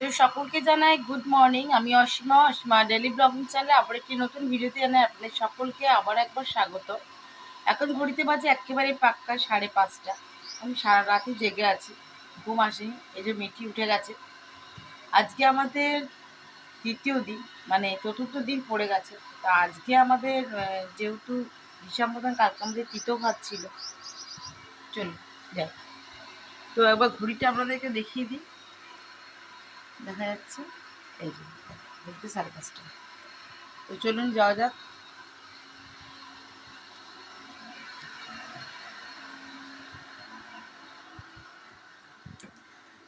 সকলকে জানাই good morning আমি অসীমা অসীমা ডেলি ব্লগিং চ্যানেলে আবার একটি নতুন ভিডিওতে জানাই আপনাদের সকলকে আবার একবার স্বাগত। এখন ঘড়িতে বাজে একেবারে পাক্কা সাড়ে পাঁচটা। আমি সারা রাতে জেগে আছি, ঘুম আসেনি, এই যে মিঠি উঠে গেছে। আজকে আমাদের তৃতীয় দিন মানে চতুর্থ দিন পড়ে গেছে। তা আজকে আমাদের যেহেতু হিসাব মতন কালকে আমাদের তৃতীয় ভাত ছিল। চলুন, যাই। তো একবার ঘড়িটা আপনাদেরকে দেখিয়ে দিই। দেখা যাচ্ছে। এই যে দেখতে পাঁচটা। তো চলুন যাওয়া যাক।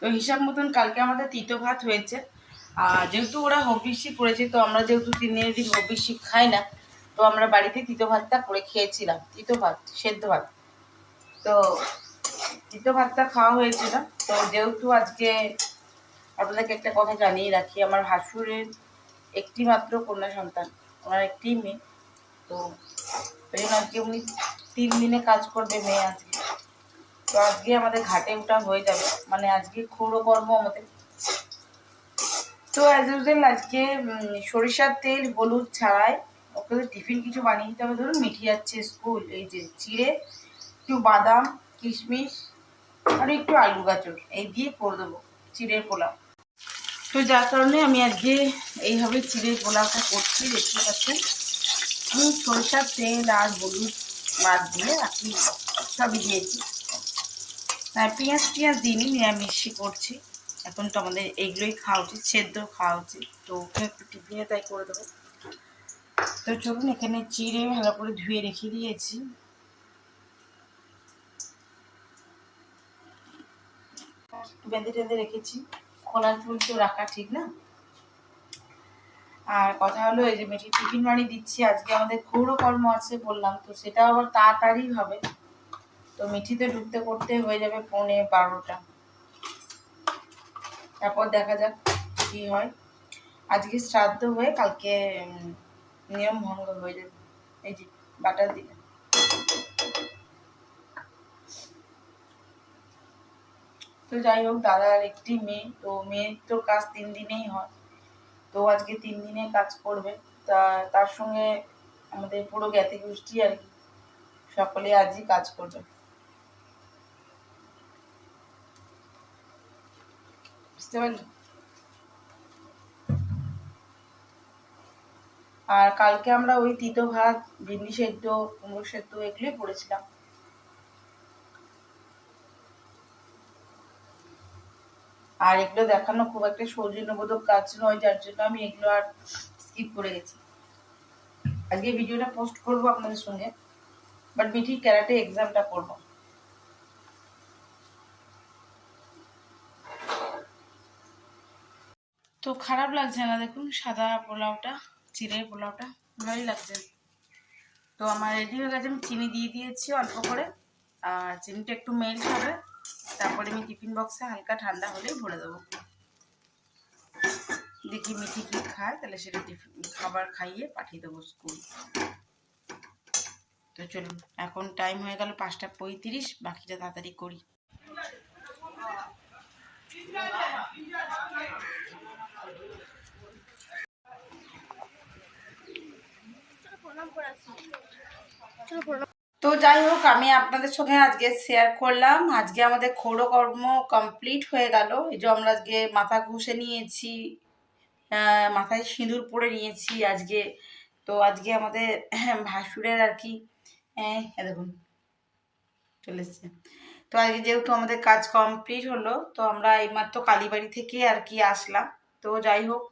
তো হিসাব মতন কালকে আমাদের তৃতীয় ভাত হয়েছে। আর যেহেতু ওরা হবিষ্যি করেছে, তো আমরা যেহেতু তিন দিনের দিন হবিষ্যি খাই না, তো আমরা বাড়িতে তৃতীয় ভাতটা করে খেয়েছিলাম। তৃতীয় ভাত, সেদ্ধ ভাত। তো তৃতীয় ভাতটা খাওয়া হয়েছিল। তো যেহেতু আজকে আপনাদেরকে একটা কথা জানিয়ে রাখি, আমার ভাসুরের একটি মাত্র কন্যা সন্তান, ওনার একটি মেয়ে। তো আজকে উনি তিন দিনে কাজ করবে মেয়ে আজকে। তো আজকে আমাদের ঘাটে ওটা হয়ে যাবে মানে আজকে ক্ষৌরকর্ম আমাদের। তো অ্যাজ ইউজুয়াল আজকে সরিষার তেল, হলুদ ছাড়াই ওকে টিফিন কিছু বানিয়ে দিতে হবে। ধরুন, মিঠি যাচ্ছে স্কুল, এই যে চিড়ে একটু বাদাম, কিশমিশ, আর একটু আলু গাজর, এই দিয়ে করে দেবো চিড়ের পোলাও। তো যার কারণে আমি আজকে এইভাবে চিড়ে পোলাওটা করছি, দেখতে পাচ্ছেন। সরিষার তেল আর হলুদ বাদ দিয়ে আপনি সবই দিয়েছি। আর পেঁয়াজ টিয়াজ দিইনি, নিরামিষই করছি। এখন তো আমাদের এইগুলোই খাওয়া উচিত, সেদ্ধ খাওয়া উচিত। তো ওকে একটু টিফিনে তাই করে দেবো। তো চলুন, এখানে চিড়ে ভালো করে ধুয়ে রেখে দিয়েছি। বেঁধে টেঁধে রেখেছি। খোলা তুলতেও রাখা ঠিক না? আর কথা হলো এই যে মেয়েটি টিফিন বানিয়ে দিচ্ছি, আজকে আমাদের কর্ম আছে বললাম, তো সেটা আবার তাড়াতাড়ি হবে। তো মিঠিতে ঢুকতে করতে হয়ে যাবে পৌনে বারোটা। তারপর দেখা যাক কি হয়। আজকে শ্রাদ্ধ হয়ে কালকে নিয়ম ভঙ্গ হয়ে যাবে। এই যে বাটার দিকে তো যাই হোক দাদার একটি মেয়ে, তো মেয়ের তো কাজ তিন দিনেই হয়। তো আজকে তিন দিনে কাজ করবে। তা, তার সঙ্গে আমাদের পুরো জ্ঞাতি গোষ্ঠী আর কি, সকলে আজই কাজ করবে। আর কালকে আমরা ওই তিতো ভাত, ভিন্ডি সেদ্ধ, কুমড়ো সেদ্ধ এগুলোই করেছিলাম। আর এগুলো দেখানো খুব একটা সৌজন্যবোধক কাজ নয়, যার জন্য আমি এগুলো আর স্কিপ করে গেছি। আজকে ভিডিওটা পোস্ট করব আপনাদের সঙ্গে বাট মিঠি ক্যারাটে এক্সামটা করব তো খারাপ লাগছে না দেখুন, সাদা পোলাওটা চিড়ের পোলাওটা, ভালোই লাগছে। তো আমার রেডি হয়ে গেছে, আমি চিনি দিয়ে দিয়েছি অল্প করে, আর চিনিটা একটু মেল্ট হবে। তারপরে আমি টিফিন বক্সে হালকা ঠান্ডা হলেই ভরে দেবো। দেখি মিঠি কি খায়, তাহলে সেটা টিফিন, খাবার খাইয়ে পাঠিয়ে দেবো স্কুল। তো চলুন, এখন টাইম হয়ে গেল পাঁচটা পঁয়ত্রিশ, বাকিটা তাড়াতাড়ি করি। তো যাই হোক, আমি আপনাদের সঙ্গে আজকে শেয়ার করলাম। আজকে আমাদের কর্ম কমপ্লিট হয়ে গেল। এই যে আমরা আজকে মাথা ঘষে নিয়েছি মাথায় সিঁদুর পরে নিয়েছি আজকে। তো আজকে আমাদের ভাসুরের আর কি, এই দেখুন, চলে এসছে। তো আজকে যেহেতু আমাদের কাজ কমপ্লিট হলো, তো আমরা এইমাত্র কালীবাড়ি থেকে আর কি আসলাম। তো যাই হোক,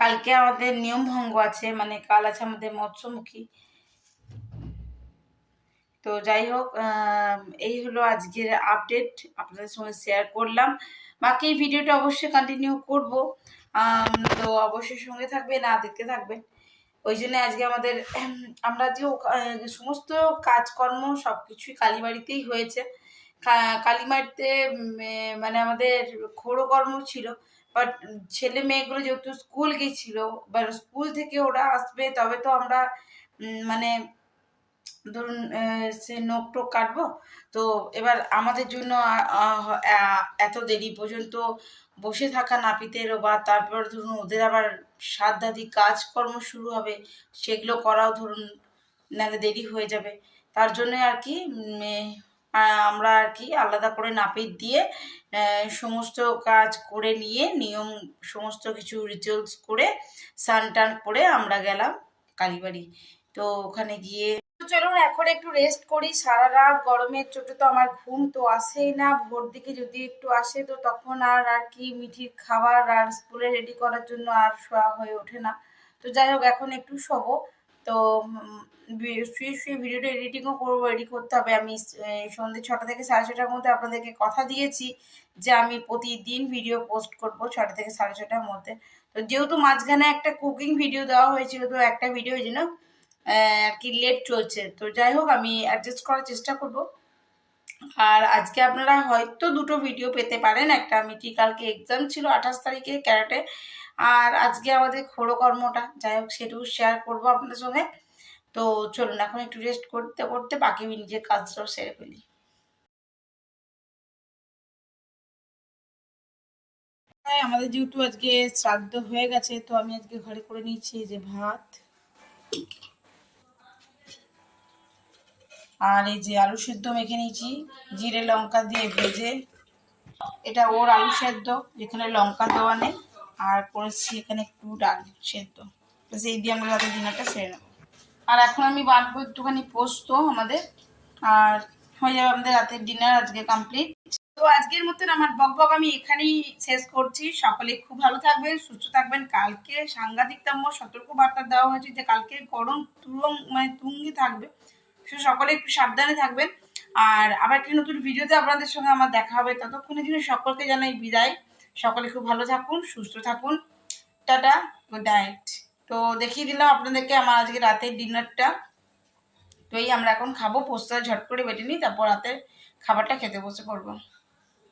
কালকে আমাদের নিয়ম ভঙ্গ আছে মানে কাল আছে আমাদের মৎস্যমুখী। তো যাই হোক এই হলো আজকের আপডেট আপনাদের সঙ্গে শেয়ার করলাম। বাকি ভিডিওটা অবশ্যই কন্টিনিউ করব। তো অবশ্যই সঙ্গে থাকবে না দেখতে থাকবেন। ওই জন্য আজকে আমাদের আমরা যে সমস্ত কাজকর্ম সব কিছুই কালীবাড়িতেই হয়েছে কালীবাড়িতে মানে আমাদের খোড়কর্ম ছিল বাট ছেলে মেয়েগুলো যেহেতু স্কুল গেছিল বা স্কুল থেকে ওরা আসবে, তবে তো আমরা মানে ধরুন সে নখ টোক কাটবো? তো এবার আমাদের জন্য এত দেরি পর্যন্ত বসে থাকা নাপিতেরও বা তারপর ধরুন ওদের আবার সাধ্যাদি কাজকর্ম শুরু হবে, সেগুলো করাও ধরুন, নাহলে দেরি হয়ে যাবে। তার জন্য আর কি আমরা আর কি আলাদা করে নাপিত দিয়ে সমস্ত কাজ করে নিয়ে, নিয়ম, সমস্ত কিছু রিচুয়ালস করে স্নান টান করে আমরা গেলাম কালীবাড়ি। তো ওখানে গিয়ে চলুন এখন একটু রেস্ট করি। সারা রাত গরমের চোটে তো আমার ঘুম তো আসেই না। ভোর দিকে যদি একটু আসে তো তখন আর আর কি মিঠির খাবার আর স্কুলে রেডি করার জন্য আর শোয়া হয়ে ওঠে না। তো যাই হোক, এখন একটু শোবো। তো শুয়ে শুয়ে ভিডিওটা এডিটিংও করব। এডিট করতে হবে। আমি সন্ধ্যে ছটা থেকে সাড়ে ছটার মধ্যে আপনাদেরকে কথা দিয়েছি যে আমি প্রতিদিন ভিডিও পোস্ট করব ছটা থেকে সাড়ে ছটার মধ্যে। তো যেহেতু মাঝখানে একটা কুকিং ভিডিও দেওয়া হয়েছিল, তো একটা ভিডিও যেন আর কি লেট চলছে। তো যাই হোক, আমি অ্যাডজাস্ট করার চেষ্টা করব। আর আজকে আপনারা হয়তো দুটো ভিডিও পেতে পারেন। একটা মিটি কালকে এক্সাম ছিল আঠাশ তারিখে, ক্যারাটে। আর আজকে আমাদের খোড়ো কর্মটা যাই হোক সেটাও শেয়ার করব আপনাদের সঙ্গে। তো চলুন, এখন একটু রেস্ট করতে করতে বাকি নিজের কাজটাও সেরে ফেলি। হ্যাঁ আমাদের যেহেতু আজকে শ্রাদ্ধ হয়ে গেছে, তো আমি আজকে ঘরে করে নিয়েছি যে ভাত। আর এই যে আলু সেদ্ধ মেখে নিয়েছি, জিরে লঙ্কা দিয়ে ভেজে। এটা ওর আলু সেদ্ধ, যেখানে লঙ্কা দেওয়া নেই, আর করেছি এখানে একটু ডাল সেদ্ধ। সেই দিয়ে আমরা রাতের ডিনারটা সেরে নেব। আর এখন আমি বানবো একটুখানি পোস্ত আমাদের, আর হয়ে যাবে আমাদের রাতের ডিনার আজকে কমপ্লিট তো আজকের মতন আমার বক বক আমি এখানেই শেষ করছি। সকলে খুব ভালো থাকবেন, সুস্থ থাকবেন। কালকে সাংঘাতিকতম সতর্ক বার্তা দেওয়া হয়েছে যে কালকে গরম তুলং মানে তুঙ্গি থাকবে। সকলে একটু সাবধানে থাকবেন। আর আবার একটি নতুন ভিডিওতে আপনাদের সঙ্গে আমার দেখা হবে। ততক্ষণের জন্য সকলকে জানাই বিদায়। সকলে খুব ভালো থাকুন, সুস্থ থাকুন। টাটা গুড নাইট তো দেখিয়ে দিলাম আপনাদেরকে আমার আজকে রাতের ডিনারটা তো এই আমরা এখন খাব। পোস্তা ঝট করে বেটে নিই, তারপর রাতের খাবারটা খেতে বসে পড়ব।